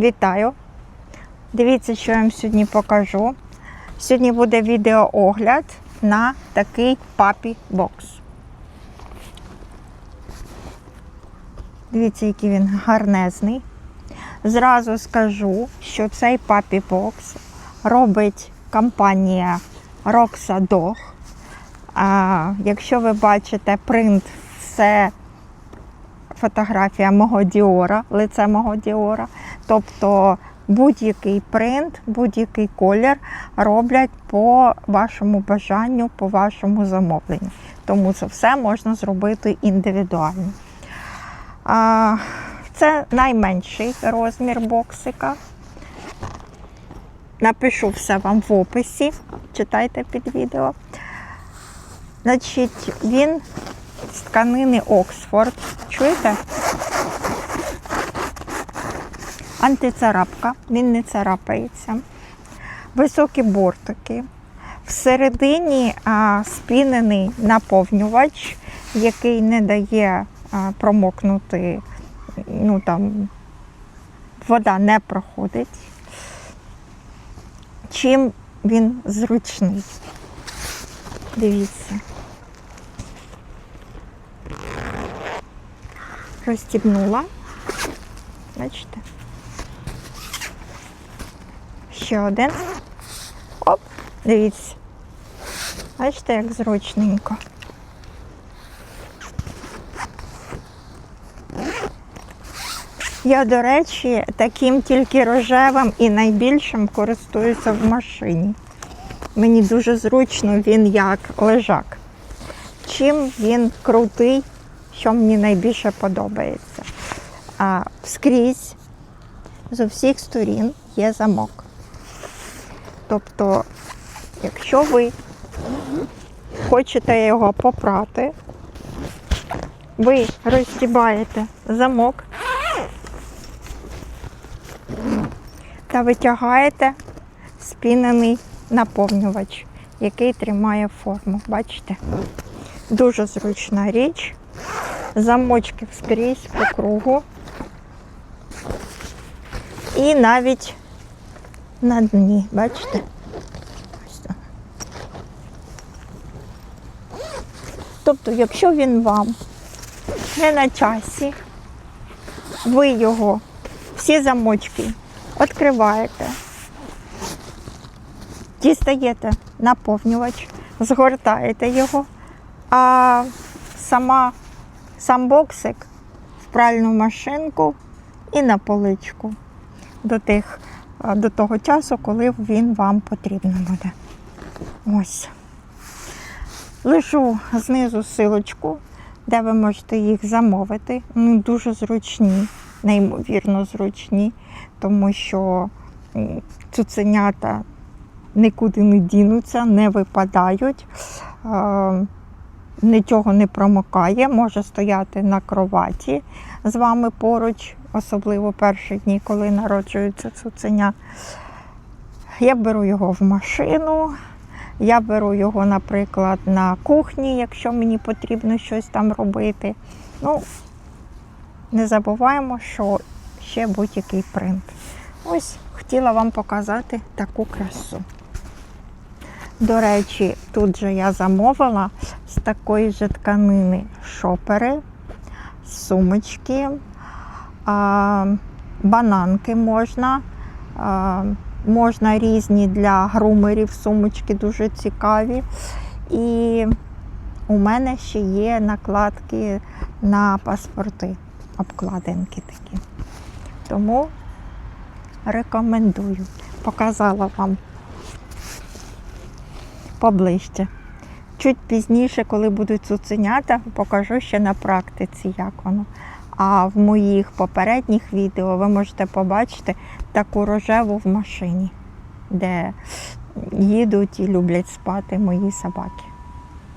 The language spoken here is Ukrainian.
Вітаю! Дивіться, що я вам сьогодні покажу. Сьогодні буде відеоогляд на такий папі бокс. Дивіться, який він гарнезний. Зразу скажу, що цей папі бокс робить компанія Roxa Dog. А, якщо ви бачите принт, це фотографія мого Діора, лице мого Діора. Тобто будь-який принт, будь-який колір роблять по вашому бажанню, по вашому замовленню. Тому це все можна зробити індивідуально. Це найменший розмір боксика. Напишу все вам в описі, читайте під відео. Значить, він з тканини Оксфорд. Чуєте? Антицарапка, він не царапається. Високі бортики. Всередині а, спінений наповнювач, який не дає а, промокнути, ну там вода не проходить. Чим він зручний. Дивіться. Розстібнула. Бачите? Ще один. Оп, дивіться. Бачите, як зручненько. Я, до речі, таким тільки рожевим і найбільшим користуюся в машині. Мені дуже зручно він як лежак. Чим він крутий, що мені найбільше подобається. А скрізь з усіх сторін є замок. Тобто, якщо ви хочете його попрати, ви розстібаєте замок та витягаєте спінений наповнювач, який тримає форму. Бачите? Дуже зручна річ. Замочки скрізь по кругу. І навіть на дні, бачите? Тобто, якщо він вам не на часі, ви його, всі замочки відкриваєте, дістаєте наповнювач, згортаєте його, а сама, сам боксик в пральну машинку і на поличку до, тих, до того часу, коли він вам потрібен буде. Ось. Лишу знизу силочку, де ви можете їх замовити. Ну, дуже зручні, неймовірно зручні, тому що цуценята нікуди не дінуться, не випадають, нічого не промокає, може стояти на кроваті з вами поруч, особливо перші дні, коли народжується цуценя. Я беру його в машину, я беру його, наприклад, на кухні, якщо мені потрібно щось там робити. Ну, не забуваємо, що ще будь-який принт. Ось хотіла вам показати таку красу. До речі, тут же я замовила з такої ж тканини шопери, сумочки, бананки можна. Можна різні для грумерів сумочки дуже цікаві. І у мене ще є накладки на паспорти, обкладинки такі. Тому рекомендую. Показала вам поближче. Чуть пізніше, коли будуть цуценята, покажу ще на практиці, як воно. А в моїх попередніх відео ви можете побачити таку рожеву в машині, де їдуть і люблять спати мої собаки.